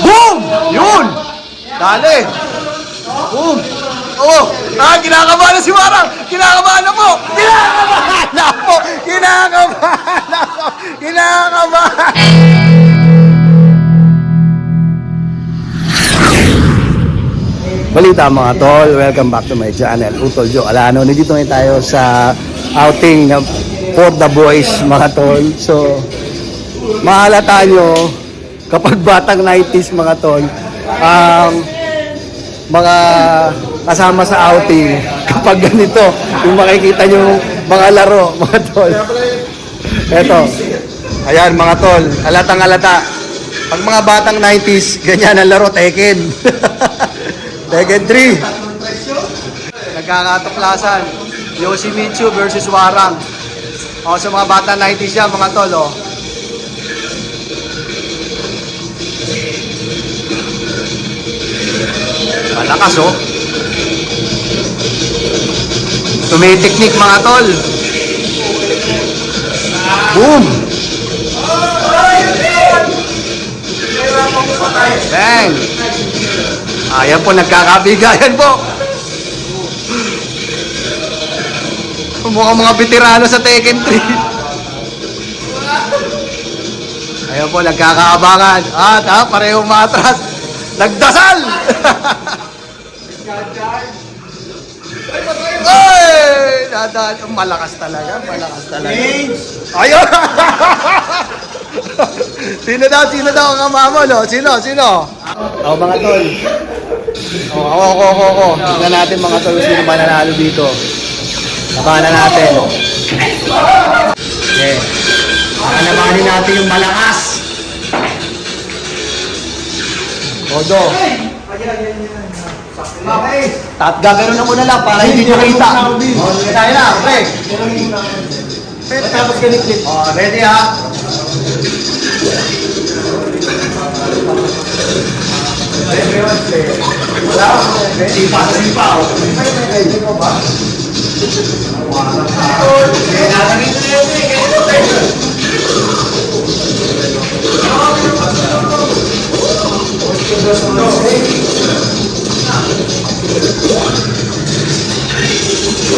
Boom! Yun! Dali! Boom! Oh! Ah, kinakabahan na si Warang! Kinakabahan na po! Kinakabahan na po! Kinakabahan na po! Kinakabahan! Balita mga tol, welcome back to my channel, Utol Jo Alano. Nandito ngayon tayo sa outing ng for the boys mga tol. So, mahalata nyo kapag batang 90s mga tol, ang mga kasama sa outing kapag ganito, yung makikita nyo mga laro mga tol. Eto, ayan mga tol, alatang alata. Pag mga batang 90s, ganyan ang laro, Tekken. Tekken 3. Nagkakatuklasan. Yoshimitsu versus Warang. O, sa mga bata 90s yan, mga tol, oh. Malakas, oh. Tumitiknik, mga tol. Boom! Bang! Ayan po, nagkakabigayan po. Mukhang mga veterano sa Tekken 3. Ayan po, nagkakaabangan. At ha, parehong matras. Nagdasal! Ay! Dadaan. Malakas talaga, malakas talaga. Ayun! sino daw, sino daw ang amamo, no? Sino, sino? Ako mga tol. Oh, ako, ako, ako, ako. Tingnan natin mga tol, sino mananalo dito. Abangan na natin. Okay. Alamanin natin yung malakas. Odo. Tat gagano na muna lang para hindi nyo kita. Oh, tayo na, pre. Tapos ganit Oh, ready ha? Sipa, sipa. Ready mo ba?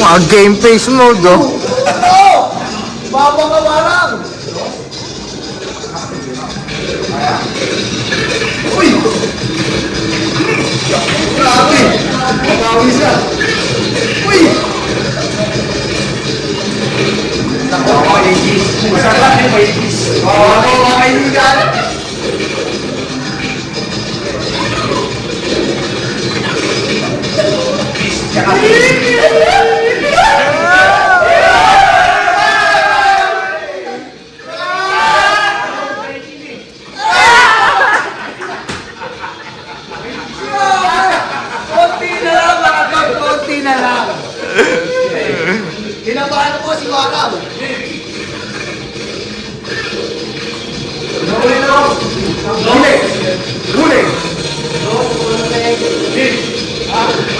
Mga game face mode, oh. Baba ka warang! Uy! Grabe! Mabawi siya! Uy! Nako, maigis. Masarap yung maigis. Oo, ako, mga kaibigan. Konti na lang, mga kap, konti na lang. Kinabahan ako si! Huli! Uy!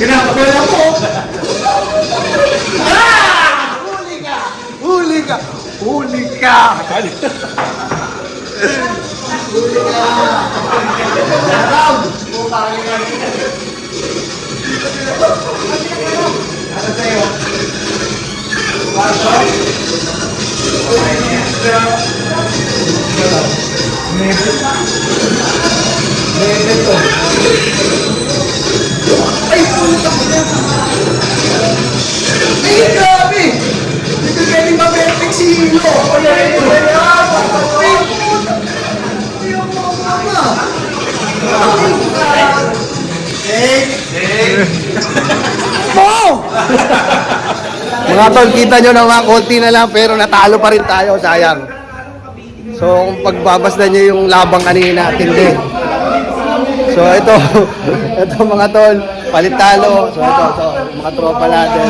Wata. Kinakawala po. Ah! Huli ka! Huli ka! Huli ka! Round! Ano Mo! Mga Mga tol, kita nyo naman, konti na lang, pero natalo pa rin tayo, sayang. So, kung pagbabasdan nyo yung labang kanina, tindi. So, ito, ito mga tol, palit talo. So, ito, ito, mga tropa natin.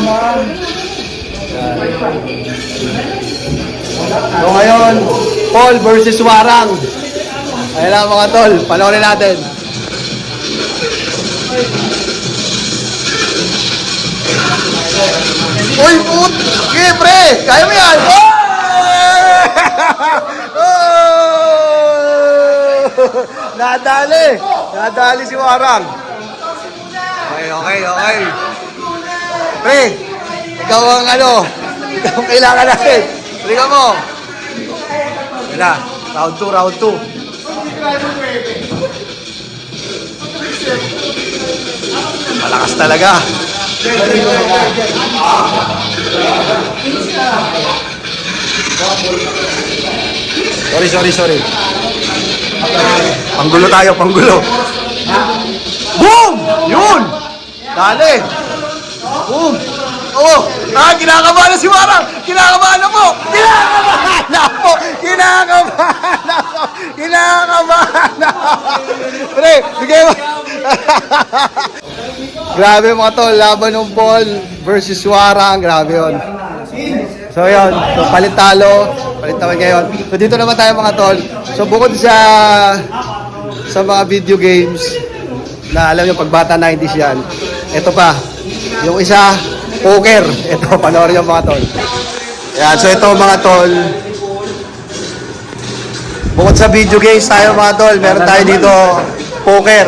So, ngayon, Paul versus Warang. Ayan lang mga tol, panoorin natin. Uy, put! Sige, pre! Kaya mo yan! Oh! Nadali! Nadali si Warang. Okay, okay, okay. Pre, ikaw ang ano, ikaw ang kailangan natin. Halika mo. Wala, round 2, round 2. Malakas talaga. Sorry, sorry, sorry. Panggulo tayo, panggulo. Boom! Yun! Dali! Boom! Oh! Ah, kinakabahan na si Warang! Kinakabahan na po! Kinakabahan na po! Kinakabahan na po! Kinakabahan na po! Pre, bigay mo! Grabe mga tol, laban ng Paul versus Warang. Grabe yun. So yun, so palit talo, ngayon. So dito naman tayo mga tol. So bukod sa sa mga video games na alam nyo pagbata 90s yan, ito pa, yung isa, poker. Ito, panoorin yung mga tol. Yan, so ito mga tol, bukod sa video games tayo mga tol, meron tayo dito poker.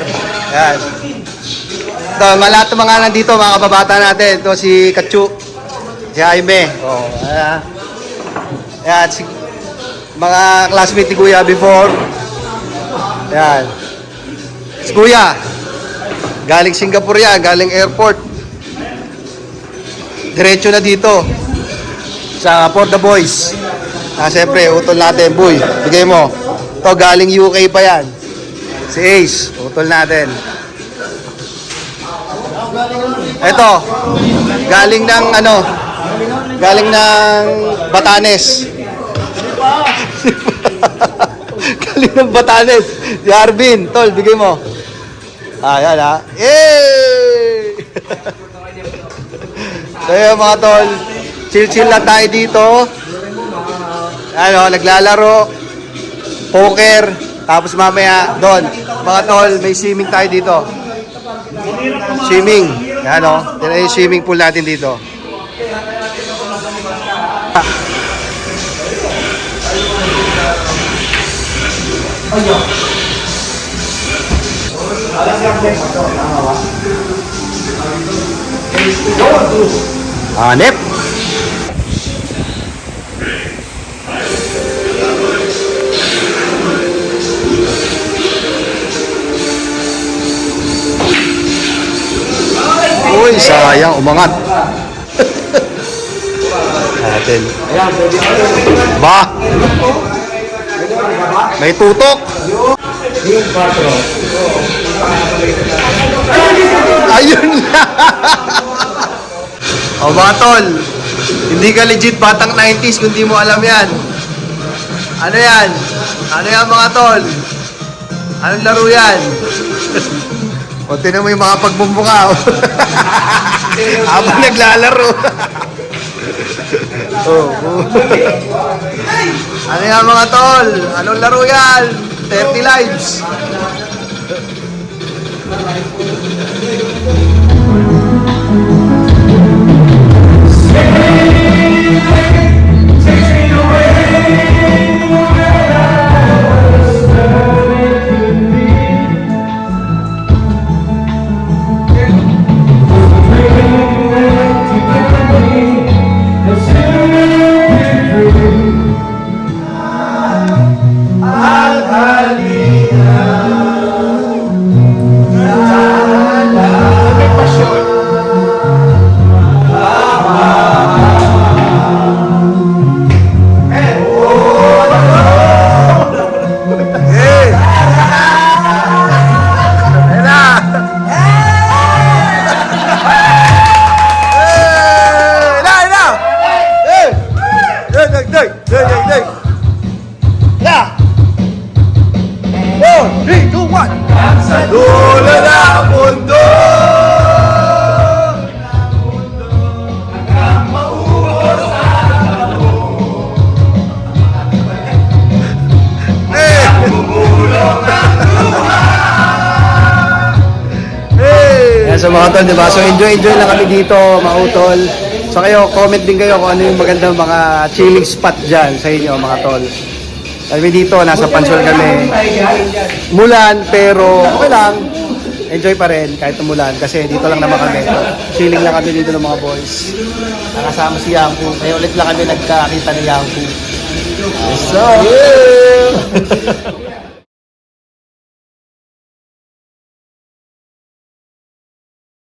Yan. Ito, lahat ng mga nandito, mga kababata natin. Ito si Kachu, si Jaime. Oh. Ayan, si, mga classmate ni Kuya before. Ayan. Si Kuya, galing Singapore yan, galing airport. Diretso na dito sa Port the Boys. Ah, siyempre, utol natin, boy. Bigay mo. Ito, galing UK pa yan. Si Ace, utol natin. Ito, galing ng ano, galing ng Batanes. galing ng Batanes. Si Arvin, tol, bigay mo. Ah, yan ha. Yay! so yun mga tol, chill-chill lang tayo dito. Ano, naglalaro, poker, tapos mamaya doon. Mga tol, may swimming tayo dito. Swimming. Yan o. Yan swimming pool natin dito. Hanep. Uy, sayang, umangat. Natin. Ba? May tutok. Ayun na. o mga tol, hindi ka legit batang 90s kung di mo alam yan. Ano yan? Ano yan mga tol? Anong laro yan? O, tinan mo yung mga pagmumukha. oh. Habang naglalaro. oh, oh. ano yan mga tol? Anong laro yan? 30 lives. Tol, di ba? So enjoy, enjoy lang kami dito, mga utol. So kayo, comment din kayo kung ano yung magandang mga chilling spot dyan sa inyo, mga tol. Kami dito, nasa Pansol kami. Mulan, pero okay lang. Enjoy pa rin kahit umulan kasi dito lang naman kami. Chilling lang kami dito ng mga boys. Nakasama si Yangku. Kaya ulit lang kami nagkakita ni Yangku. So,